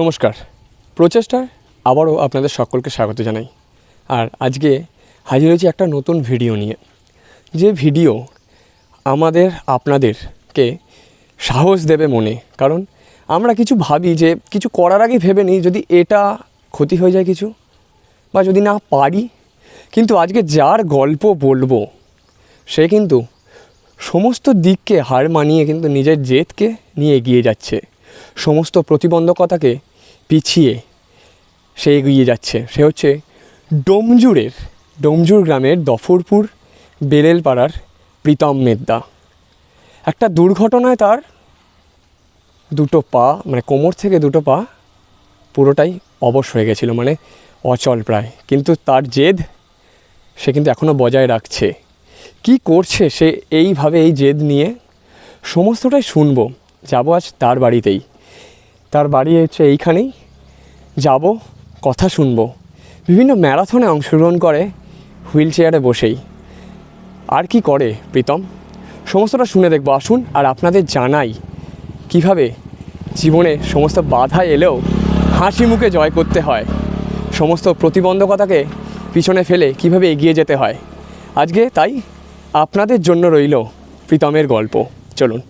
নমস্কার। প্রচেষ্টার আবারও আপনাদের সকলকে স্বাগত জানাই। আর আজকে হাজির হয়েছি একটা নতুন ভিডিও নিয়ে। যে ভিডিও আমাদের আপনাদেরকে সাহস দেবে মনে। কারণ আমরা কিছু ভাবি যে কিছু করার আগে ভেবে নিই যদি এটা ক্ষতি হয়ে যায় কিছু বা যদি না পারি। কিন্তু আজকে যার গল্প বলব, সে কিন্তু সমস্ত দিককে হার মানিয়ে কিন্তু নিজের জেদকে নিয়ে এগিয়ে যাচ্ছে। সমস্ত প্রতিবন্ধকতাকে পিছিয়ে সে এগিয়ে যাচ্ছে। সে হচ্ছে ডোমজুরের, ডোমজুর গ্রামের দফরপুর বেরেলপাড়ার প্রীতম মেদ্দা। একটা দুর্ঘটনায় তার দুটো পা মানে কোমর থেকে দুটো পা পুরোটাই অবশ হয়ে গেছিল মানে অচল প্রায়। কিন্তু তার জেদ সে কিন্তু এখনও বজায় রাখছে। কি করছে সে এইভাবে এই জেদ নিয়ে? সমস্তটাই শুনব। যাব আজ তার বাড়িতেই। তার বাড়ি হচ্ছে এইখানেই। যাব, কথা শুনব। বিভিন্ন ম্যারাথনে অংশগ্রহণ করে হুইল চেয়ারে বসেই। আর কি করে, প্রীতম? সমস্তটা শুনে দেখব, আসুন আর আপনাদের জানাই কীভাবে জীবনে সমস্ত বাধা এলেও হাসি মুখে জয় করতে হয়। সমস্ত প্রতিবন্ধকতাকে পিছনে ফেলে কীভাবে এগিয়ে যেতে হয়। আজকে তাই আপনাদের জন্য রইল প্রীতমের গল্প। চলুন।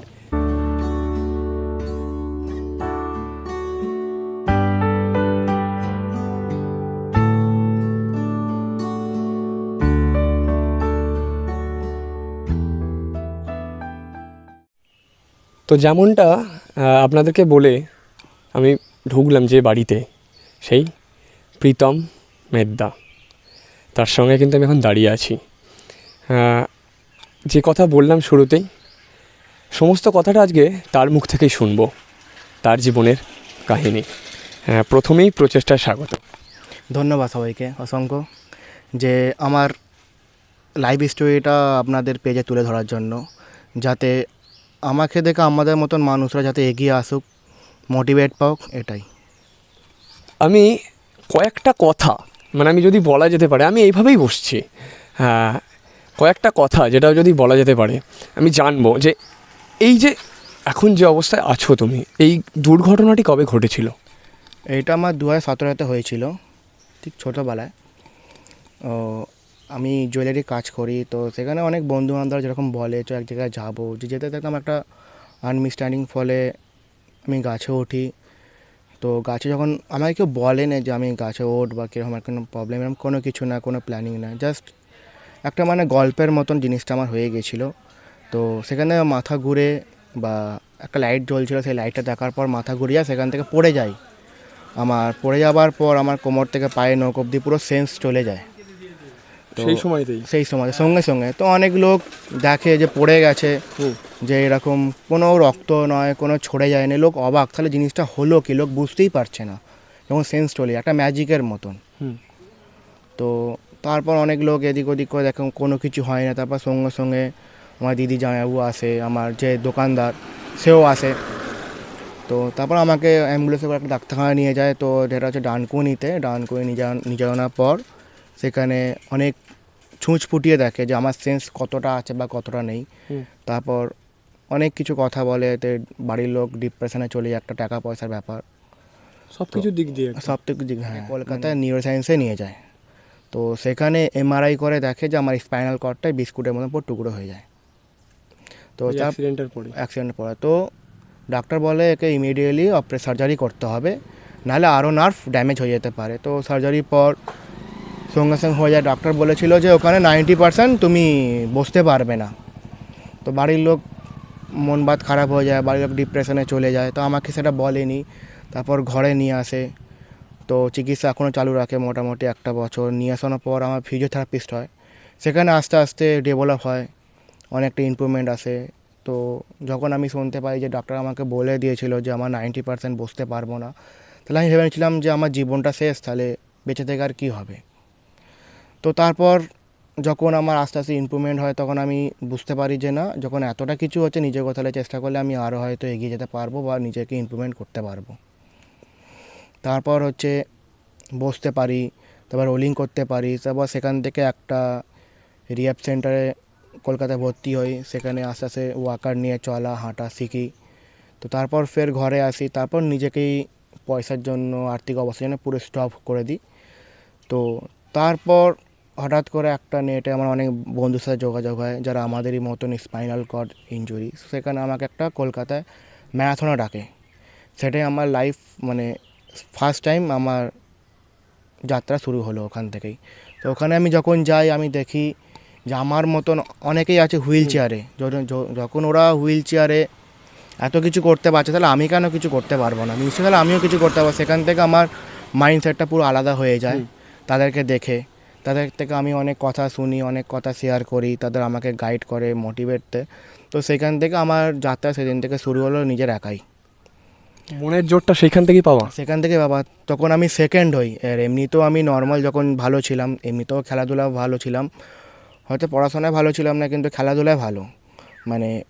তো যেমনটা আপনাদেরকে বলে আমি ঢুকলাম যে বাড়িতে, সেই প্রীতম মেদ্দা। তার সঙ্গে কিন্তু আমি এখন দাঁড়িয়ে আছি। যে কথা বললাম শুরুতেই, সমস্ত কথাটা আজকে তার মুখ থেকেই শুনব, তার জীবনের কাহিনী। প্রথমেই প্রচেষ্টায় স্বাগত। ধন্যবাদ সবাইকে, অসংখ্য। যে আমার লাইভ স্টোরিটা আপনাদের পেজে তুলে ধরার জন্য, যাতে আমাকে দেখে আমাদের মতন মানুষরা যাতে এগিয়ে আসুক মোটিভেট পাওক এটাই। আমি কয়েকটা কথা মানে আমি যদি বলা যেতে পারে আমি এইভাবেই বসছি। হ্যাঁ কয়েকটা কথা যেটা যদি বলা যেতে পারে আমি জানব যে এই যে এখন যে অবস্থায় আছো তুমি এই দুর্ঘটনাটি কবে ঘটেছিল? এটা আমার দু হাজার সতেরোতে হয়েছিল ঠিক ছোটোবেলায়। ও আমি জুয়েলারি কাজ করি, তো সেখানে অনেক বন্ধু বান্ধব যেরকম বলে তো এক জায়গায় যাব। যে যেতে দেখলাম একটা আনমিস্ট্যান্ডিং ফলে আমি গাছে উঠি। তো গাছে যখন আমাকে কেউ বলে না যে আমি গাছে ওঠ বা কীরকম আর কোনো প্রবলেম এরকম কোনো কিছু না, কোনো প্ল্যানিং না জাস্ট একটা মানে গল্পের মতন জিনিসটা আমার হয়ে গেছিল। তো সেখানে মাথা ঘুরে বা একটা লাইট জ্বলছিল, সেই লাইটটা দেখার পর মাথা ঘুরিয়ে সেখান থেকে পড়ে যাই। আমার পড়ে যাওয়ার পর আমার কোমর থেকে পায়ে নখ অব্দি পুরো সেন্স চলে যায়। সেই সময়তেই? সেই সময় সঙ্গে সঙ্গে। তো অনেক লোক দেখে যে পড়ে গেছে যে এরকম কোনো রক্ত নয় কোনো ছড়ে যায়নি। লোক অবাক তাহলে জিনিসটা হলো কি? লোক বুঝতেই পারছে না। যখন সেন্স চলে একটা ম্যাজিকের মতন। তো তারপর অনেক লোক এদিক ওদিক করে দেখো কোনো কিছু হয় না। তারপর সঙ্গে সঙ্গে আমার দিদি জামাইবাবু আসে আমার যে দোকানদার সেও আসে। তো তারপর আমাকে অ্যাম্বুলেন্সে করে একটা ডাক্তারখানা নিয়ে যায়। তো যেটা হচ্ছে ডানকুনিতে ডানকুনি নিয়ে যাওয়ার পর সেখানে অনেক ছুঁচ ফুটিয়ে দেখে যে আমার সেন্স কতটা আছে বা কতটা নেই। তারপর অনেক কিছু কথা বলে এতে বাড়ির লোক ডিপ্রেশনে চলে যায় একটা টাকা পয়সার ব্যাপার। সব কিছু দিক দিয়ে সব থেকে দিক হ্যাঁ কলকাতায় নিউরো সায়েন্সে নিয়ে যায়। তো সেখানে এমআরআই করে দেখে যে আমার স্পাইনাল কর্ডটাই বিস্কুটের মতো পুরো টুকরো হয়ে যায়। তো অ্যাক্সিডেন্টের পরে। অ্যাক্সিডেন্ট পড়ে তো ডাক্তার বলে একে ইমিডিয়েটলি অপারে সার্জারি করতে হবে। নাহলে আরও নার্ভ ড্যামেজ হয়ে যেতে পারে। তো সার্জারির পর সঙ্গে সঙ্গে হয়ে যায়। ডাক্তার বলেছিল যে ওখানে নাইনটি পার্সেন্ট তুমি বসতে পারবে না। তো বাড়ির লোক মন বাত খারাপ হয়ে যায়, বাড়ির লোক ডিপ্রেশনে চলে যায়। তো আমাকে সেটা বলেনি। তারপর ঘরে নিয়ে আসে। তো চিকিৎসা এখনও চালু রাখে মোটামুটি একটা বছর। নিয়ে আসানোর পর আমার ফিজিওথেরাপিস্ট হয়। সেখানে আস্তে আস্তে ডেভেলপ হয়। অনেকটা ইমপ্রুভমেন্ট আসে। তো যখন আমি শুনতে পাই যে ডাক্তার আমাকে বলে দিয়েছিল যে আমার নাইনটি পার্সেন্ট বসতে পারব না, তাহলে আমি ভেবেছিলাম যে আমার জীবনটা শেষ, তাহলে বেঁচে থেকে আর কী হবে? তো তারপর যখন আমার আস্তে আস্তে ইম্প্রুভমেন্ট হয়, তখন আমি বুঝতে পারি যে না, যখন এতটা কিছু হচ্ছে, নিজের কোথাও চেষ্টা করলে আমি আরও হয়তো এগিয়ে যেতে পারব বা নিজেকে ইমপ্রুভমেন্ট করতে পারব। তারপর হচ্ছে বসতে পারি, তারপর রোলিং করতে পারি, তারপর সেখান থেকে একটা রিহ্যাব সেন্টারে কলকাতায় ভর্তি হই, সেখানে আস্তে আস্তে ওয়াকার নিয়ে চলা, হাঁটা শিখি। তো তারপর ফের ঘরে আসি, তারপর নিজেকেই পয়সার জন্য, আর্থিক অবস্থার জন্য পুরো স্টপ করে দিই। তো তারপর হঠাৎ করে একটা নেটে আমার অনেক বন্ধুর সাথে যোগাযোগ হয় যারা আমাদেরই মতন স্পাইনাল কর্ড ইঞ্জুরি সেখানে আমাকে একটা কলকাতায় ম্যারাথনে ডাকে। সেটাই আমার লাইফ মানে ফার্স্ট টাইম আমার যাত্রা শুরু হলো ওখান থেকেই। তো ওখানে আমি যখন যাই আমি দেখি যে আমার মতন অনেকেই আছে হুইল চেয়ারে যখন ওরা হুইল চেয়ারে এত কিছু করতে পারছে তাহলে আমি কেন কিছু করতে পারব না? নিশ্চয়ই তাহলে আমিও কিছু করতে পারব। সেখান থেকে আমার মাইন্ডসেটটা পুরো আলাদা হয়ে যায়। তাদেরকে দেখে। তাদের থেকে আমি অনেক কথা শুনি অনেক কথা শেয়ার করি তাদের আমাকে গাইড করে মোটিভেট দেয় তো সেখান থেকে আমার যাত্রা সেদিন থেকে শুরু হলো নিজের একাই। মনের জোরটা সেখান থেকেই পাওয়া? সেখান থেকে বাবা তখন আমি সেকেন্ড হই। আর এমনিতেও আমি নর্মাল যখন ভালো ছিলাম এমনিতেও খেলাধুলা ভালো ছিলাম। হয়তো পড়াশোনায় ভালো ছিলাম না কিন্তু খেলাধুলায় ভালো। মানে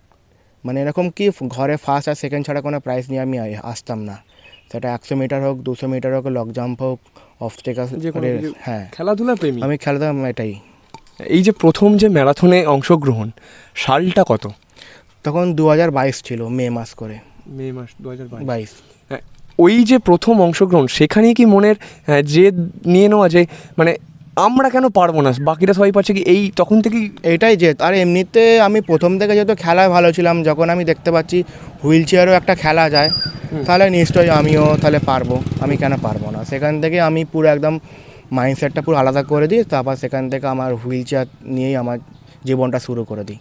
মানে এরকম কি ঘরে ফার্স্ট আর সেকেন্ড ছাড়া কোনো প্রাইজ নিয়ে আমি আসতাম না। সেটা একশো মিটার হোক দুশো মিটার হোক লং জাম্প হোক অফ কোনো হ্যাঁ। খেলাধুলা প্রেমী। আমি খেলাধুলা এটাই। এই যে প্রথম যে ম্যারাথনে অংশগ্রহণ সালটা কত? তখন দু হাজার বাইশ ছিল মে মাস করে। মে মাস দু হাজার বাইশ। ওই যে প্রথম অংশগ্রহণ সেখানেই কি মনের যে জেদ নিয়ে নেওয়া যে মানে আমরা কেন পারব না? বাকিরা সবাই পারছে কি এই তখন থেকেই এইটাই জেদ আর এমনিতে আমি প্রথম থেকে যেহেতু খেলায় ভালো ছিলাম যখন আমি দেখতে পাচ্ছি হুইল চেয়ারও একটা খেলা যায় তাহলে নিশ্চয়ই আমিও তাহলে পারব আমি কেন পারব না? সেখান থেকে আমি পুরো একদম মাইন্ডসেটটা পুরো আলাদা করে দিই তারপর সেখান থেকে আমার হুইল চেয়ার নিয়েই আমার জীবনটা শুরু করে দিই।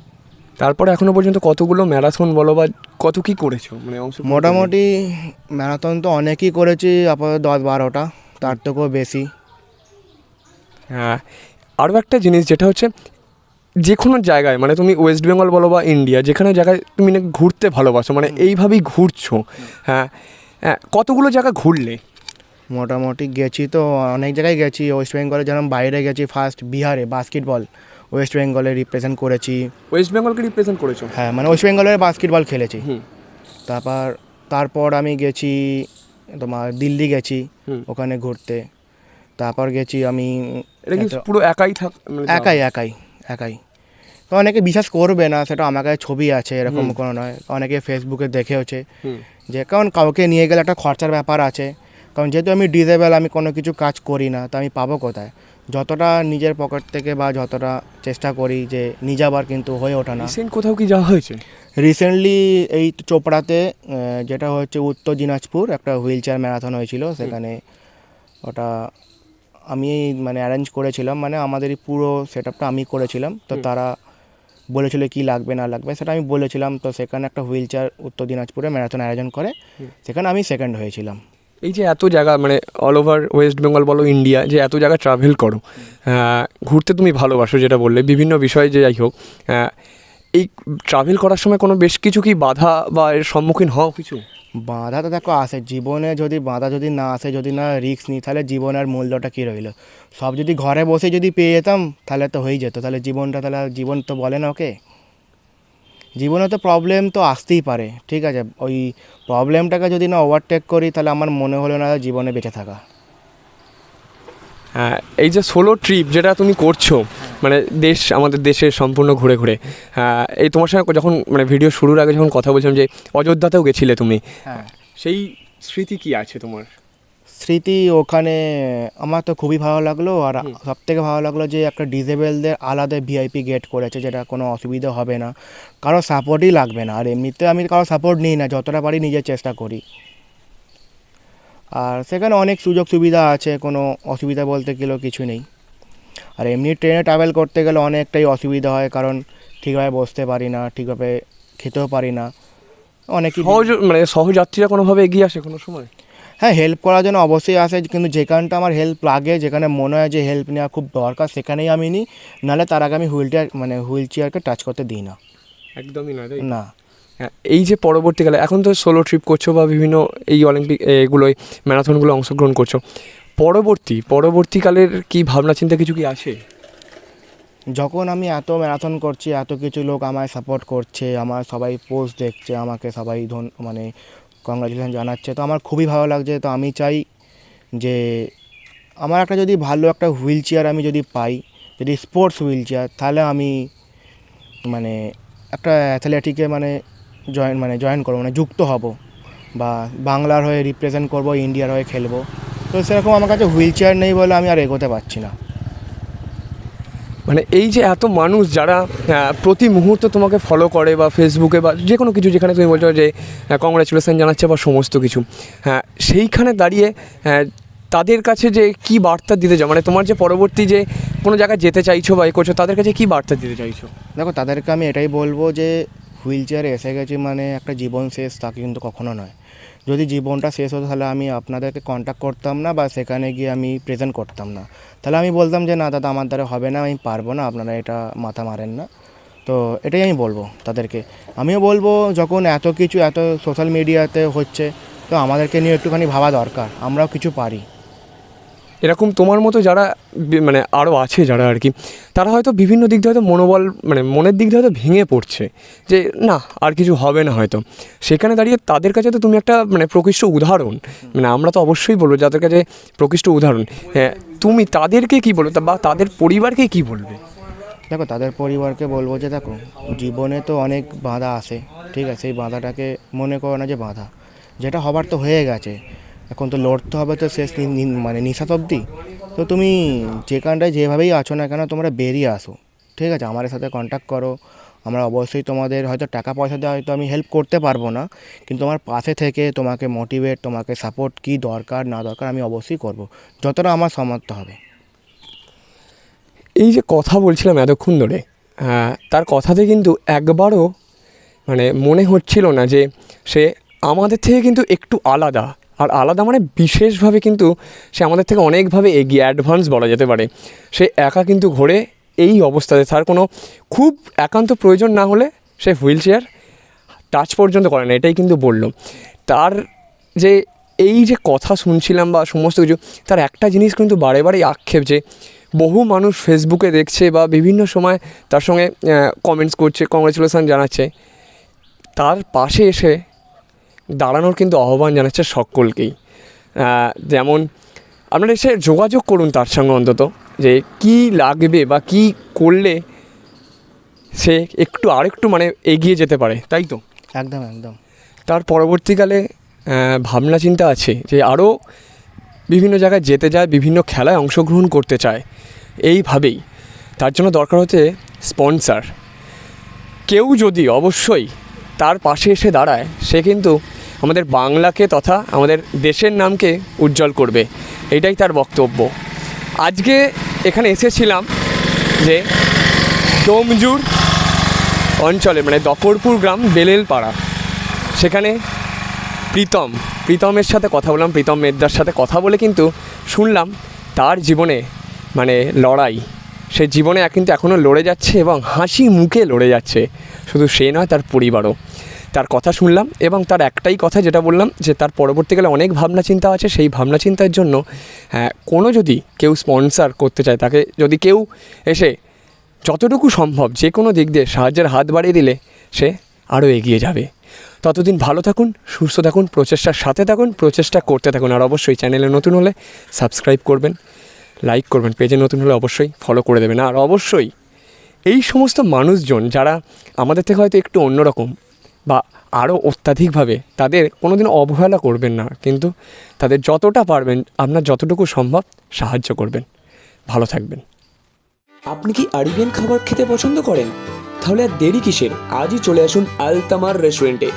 তারপরে এখনও পর্যন্ত কতগুলো ম্যারাথন বলো বা কত কী করেছ? মানে মোটামুটি ম্যারাথন তো অনেকই করেছি আপাতত দশ বারোটা তার থেকেও বেশি। আরও একটা জিনিস যেটা হচ্ছে যে কোনো জায়গায় মানে তুমি ওয়েস্ট বেঙ্গল বলো বা ইন্ডিয়া যেখানে জায়গায় তুমি নাকি ঘুরতে ভালোবাসো মানে এইভাবেই ঘুরছো হ্যাঁ হ্যাঁ কতগুলো জায়গা ঘুরলে? মোটামুটি গেছি তো অনেক জায়গায় গেছি ওয়েস্ট বেঙ্গলে যেমন বাইরে গেছি ফার্স্ট বিহারে বাস্কেটবল ওয়েস্ট বেঙ্গলে রিপ্রেজেন্ট করেছি। ওয়েস্ট বেঙ্গলকে রিপ্রেজেন্ট করেছ? হ্যাঁ মানে ওয়েস্ট বেঙ্গলের বাস্কেটবল খেলেছি। তারপর তারপর আমি গেছি তোমার দিল্লি গেছি ওখানে ঘুরতে। তারপর গেছি আমি এটা কি পুরো একাই থাক মানে একাই একাই একাই। তো অনেকে বিশ্বাস করবে না সেটা আমার কাছে ছবি আছে এরকম কোনো নয়। অনেকে ফেসবুকে দেখেওছে যে কারণ কাউকে নিয়ে গেলে একটা খরচার ব্যাপার আছে। কারণ যেহেতু আমি ডিজেবল আমি কোনো কিছু কাজ করি না তো আমি পাবো কোথায়? যতটা নিজের পকেট থেকে বা যতটা চেষ্টা করি যে নিজে আবার কিন্তু হয়ে ওঠে না। রিসেন্ট কোথাও কি যাওয়া হয়েছে? রিসেন্টলি এই চোপড়াতে যেটা হচ্ছে উত্তর দিনাজপুর একটা হুইল চেয়ার ম্যারাথন হয়েছিল সেখানে ওটা আমি মানে অ্যারেঞ্জ করেছিলাম মানে আমাদের এই পুরো সেট আপটা আমি করেছিলাম। তো তারা বলেছিল কি লাগবে না লাগবে সেটা আমি বলেছিলাম। তো সেখানে একটা হুইল চেয়ার উত্তর দিনাজপুরে ম্যারাথন আয়োজন করে সেখানে আমি সেকেন্ড হয়েছিলাম। এই যে এত জায়গা মানে অল ওভার ওয়েস্ট বেঙ্গল বলো ইন্ডিয়া যে এত জায়গা ট্রাভেল করো ঘুরতে তুমি ভালোবাসো যেটা বললে বিভিন্ন বিষয়ে যে যাই হোক এই ট্রাভেল করার সময় কোনো বেশ কিছু কি বাধা বা এর সম্মুখীন হওয়া কিছু। বাধা তো দেখো আসে জীবনে যদি বাঁধা যদি না আসে, যদি না রিস্ক নিই, তাহলে জীবনের মূল্যটা কী রইল? সব যদি ঘরে বসে যদি পেয়ে যেতাম, তাহলে তো হয়ে যেত। তাহলে জীবনটা, তাহলে জীবন তো বলে না ওকে? জীবনে তো প্রবলেম তো আসতেই পারে, ঠিক আছে? ওই প্রবলেমটাকে যদি না ওভারটেক করি, তাহলে আমার মনে হলো না জীবনে বেঁচে থাকা। এই যে সোলো ট্রিপ যেটা তুমি করছ মানে দেশ আমাদের দেশে সম্পূর্ণ ঘুরে ঘুরে এই তোমার সঙ্গে যখন মানে ভিডিও শুরুর আগে যখন কথা বলছিলাম যে অযোধ্যাতেও গেছিলে তুমি হ্যাঁ। সেই স্মৃতি কি আছে তোমার? স্মৃতি ওখানে আমার তো খুবই ভালো লাগল আর। সব থেকে ভালো লাগল যে একটা ডিজেবেলদের আলাদা ভিআইপি গেট করেছে যেটা কোনো অসুবিধা হবে না। কারও সাপোর্টই লাগবে না আর এমনিতে আমি কারও সাপোর্ট নিই না যতটা পারি নিজের চেষ্টা করি। আর সেখানে অনেক সুযোগ সুবিধা আছে কোনো অসুবিধা বলতে গেলেও কিছু নেই। আর এমনি ট্রেনে ট্রাভেল করতে গেলে অনেকটাই অসুবিধা হয় কারণ ঠিকভাবে বসতে পারি না ঠিকভাবে খেতেও পারি না অনেকই সহজ মানে সহযাত্রীরা কোনোভাবে এগিয়ে আসে কোনো সময়? হ্যাঁ হেল্প করার জন্য অবশ্যই আসে কিন্তু যেখানটা আমার হেল্প লাগে যেখানে মনে হয় যে হেল্প নেওয়া খুব দরকার সেখানেই আমি নিই। নাহলে তার আগে আমি হুইল চেয়ার মানে হুইল চেয়ারকে টাচ করতে দিই না। একদমই না না। এই যে পরবর্তীকালে, এখন তো সোলো ট্রিপ করছ বা বিভিন্ন এই অলিম্পিক এগুলোয় ম্যারাথনগুলো অংশগ্রহণ করছ। পরবর্তী, পরবর্তীকালের কি ভাবনা চিন্তা কিছু কি আছে? যখন আমি এত ম্যারাথন করছি, এত কিছু লোক আমায় সাপোর্ট করছে, আমার সবাই পোস্ট দেখছে, আমাকে সবাই ধন মানে কংগ্রাচুলেশন জানাচ্ছে, তো আমার খুবই ভালো লাগছে। তো আমি চাই যে আমার একটা যদি ভালো একটা হুইল চেয়ার আমি যদি পাই, যদি স্পোর্টস হুইল চেয়ার তাহলে আমি মানে একটা অ্যাথলেটিকে মানে জয়েন মানে জয়েন করব মানে যুক্ত হব বা বাংলার হয়ে রিপ্রেজেন্ট করব ইন্ডিয়ার হয়ে খেলব। তো সেরকম আমার কাছে হুইল চেয়ার নেই বলে আমি আর এগোতে পারছি না। মানে এই যে এত মানুষ যারা প্রতি মুহূর্ত তোমাকে ফলো করে বা ফেসবুকে বা যে কোনো কিছু যেখানে তুমি বলছো যে কংগ্রাচুলেশন জানাচ্ছে বা সমস্ত কিছু হ্যাঁ সেইখানে দাঁড়িয়ে তাদের কাছে যে কি বার্তা দিতে চাও? মানে তোমার যে পরবর্তী যে কোনো জায়গায় যেতে চাইছো বা এ করছ তাদের কাছে কি বার্তা দিতে চাইছো? দেখো তাদেরকে আমি এটাই বলব যে হুইল চেয়ারে এসে গেছি মানে একটা জীবন শেষ, তা কিন্তু কখনো নয়। যদি জীবনটা শেষ হতো, তাহলে আমি আপনাদেরকে কন্ট্যাক্ট করতাম না বা সেখানে গিয়ে আমি প্রেজেন্ট করতাম না। তাহলে আমি বলতাম যে, না দাদা, আমার দ্বারা হবে না, আমি পারব না, আপনারা এটা মাথা মারেন না। তো এটাই আমি বলব তাদেরকে। আমিও বলব, যখন এত কিছু, এত সোশ্যাল মিডিয়াতে হচ্ছে, তো আমাদেরকে নিয়ে একটুখানি ভাবা দরকার। আমরাও কিছু পারি। এরকম তোমার মতো যারা মানে আরও আছে যারা আর কি, তারা হয়তো বিভিন্ন দিক দিয়ে হয়তো মনোবল মানে মনের দিক দিয়ে হয়তো ভেঙে পড়ছে যে, না, আর কিছু হবে না হয়তো। সেখানে দাঁড়িয়ে তাদের কাছে তো তুমি একটা মানে প্রকৃষ্ট উদাহরণ। মানে আমরা তো অবশ্যই বলব যাদের কাছে প্রকৃষ্ট উদাহরণ। হ্যাঁ তুমি তাদেরকে কি বলবে বা তাদের পরিবারকে কি বলবে? দেখো, তাদের পরিবারকে বলব যে, দেখো, জীবনে তো অনেক বাধা আসে ঠিক আছে? সেই বাধাটাকে মনে করো না যে বাধা, যেটা হবার তো হয়ে গেছে। এখন তো লড়তে হবে তো শেষ মানে নিশাত অবধি। তো তুমি যেখানটায় যেভাবেই আছো না কেন, তোমরা বেরিয়ে আসো। ঠিক আছে, আমার সাথে কন্ট্যাক্ট করো। আমরা অবশ্যই তোমাদের হয়তো টাকা পয়সা দিয়ে হয়তো আমি হেল্প করতে পারব না, কিন্তু আমার পাশে থেকে তোমাকে মোটিভেট তোমাকে সাপোর্ট কী দরকার, না দরকার আমি অবশ্যই করব। যতটা আমার সামর্থ্য হবে। এই যে কথা বলছিলাম এতক্ষণ ধরে তার কথাতে কিন্তু একবারও মানে মনে হচ্ছিল না যে সে আমাদের থেকে কিন্তু একটু আলাদা। আর আলাদা মানে বিশেষভাবে কিন্তু সে আমাদের থেকে অনেকভাবে এগিয়ে অ্যাডভান্স বলা যেতে পারে। সে একা কিন্তু ঘোরে এই অবস্থাতে। তার কোনো খুব একান্ত প্রয়োজন না হলে সে হুইল চেয়ার টাচ পর্যন্ত করে না, এটাই কিন্তু বলল। তার যে এই যে কথা শুনছিলাম বা সমস্ত কিছু, তার একটা জিনিস কিন্তু বারে বারেই আক্ষেপ যে বহু মানুষ ফেসবুকে দেখছে বা বিভিন্ন সময় তার সঙ্গে কমেন্টস করছে কংগ্রেচুলেশন জানাচ্ছে। তার পাশে এসে দাঁড়ানোর কিন্তু আহ্বান জানাচ্ছে সকলকেই। যেমন আপনারা এসে যোগাযোগ করুন তার সঙ্গে অন্তত যে কি লাগবে বা কি করলে সে একটু আরেকটু মানে এগিয়ে যেতে পারে তাই তো? একদম একদম। তার পরবর্তীকালে ভাবনা চিন্তা আছে যে আরও বিভিন্ন জায়গায় যেতে যায় বিভিন্ন খেলায় অংশগ্রহণ করতে চায় এইভাবেই। তার জন্য দরকার হচ্ছে স্পন্সার। কেউ যদি অবশ্যই তার পাশে এসে দাঁড়ায় সে কিন্তু আমাদের বাংলাকে তথা আমাদের দেশের নামকে উজ্জ্বল করবে। এটাই তার বক্তব্য। আজকে এখানে এসেছিলাম যে ডোমজুর অঞ্চলে মানে দফরপুর গ্রাম বেলেলপাড়া, সেখানে প্রীতম, প্রীতমের সাথে কথা বললাম, প্রীতম মেদ্দার সাথে কথা বলে কিন্তু শুনলাম তার জীবনে মানে লড়াই, সে জীবনে কিন্তু এখনও লড়ে যাচ্ছে এবং হাসি মুখে লড়ে যাচ্ছে। শুধু সে নয়, তার পরিবারও। তার কথা শুনলাম এবং তার একটাই কথা যেটা বললাম যে তার পরবর্তীকালে অনেক ভাবনা চিন্তা আছে সেই ভাবনা চিন্তার জন্য হ্যাঁ, কোনো যদি কেউ স্পন্সার করতে চায় তাকে যদি কেউ এসে যতটুকু সম্ভব যে কোনো দিক দিয়ে সাহায্যের হাত বাড়িয়ে দিলে সে আরও এগিয়ে যাবে। ততদিন ভালো থাকুন সুস্থ থাকুন প্রচেষ্টার সাথে থাকুন প্রচেষ্টা করতে থাকুন। আর অবশ্যই চ্যানেলে নতুন হলে সাবস্ক্রাইব করবেন লাইক করবেন পেজে নতুন হলে অবশ্যই ফলো করে দেবেন। আর অবশ্যই এই সমস্ত মানুষজন যারা আমাদের থেকে হয়তো একটু অন্যরকম বা আরও অত্যাধিকভাবে তাদের কোনোদিন অবহেলা করবেন না, কিন্তু তাদের যতটা পারবেন আপনার যতটুকু সম্ভব সাহায্য করবেন। ভালো থাকবেন। আপনি কি আরবিয়ান খাবার খেতে পছন্দ করেন? তাহলে আর দেরি কিসের? আজই চলে আসুন আলতামার রেস্টুরেন্টে।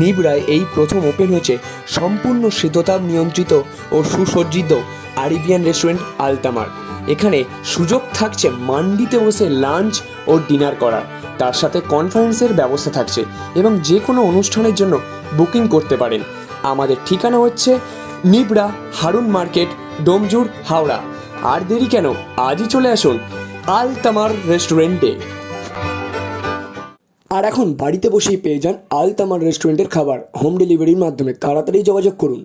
নিবরায় এই প্রথম ওপেন হয়েছে সম্পূর্ণ শীততাপ নিয়ন্ত্রিত ও সুসজ্জিত আরিবিয়ান রেস্টুরেন্ট আলতামার। এখানে সুযোগ থাকছে মান্ডিতে বসে লাঞ্চ ও ডিনার করা তার সাথে কনফারেন্সের ব্যবস্থা থাকছে এবং যে কোনো অনুষ্ঠানের জন্য বুকিং করতে পারেন। আমাদের ঠিকানা হচ্ছে নিবড়া হারুন মার্কেট ডোমজুর হাওড়া। আর দেরি কেন? আজই চলে আসুন আল তামার রেস্টুরেন্টে। আর এখন বাড়িতে বসেই পেয়ে যান আল তামার রেস্টুরেন্টের খাবার। হোম ডেলিভারির মাধ্যমে তাড়াতাড়ি যোগাযোগ করুন।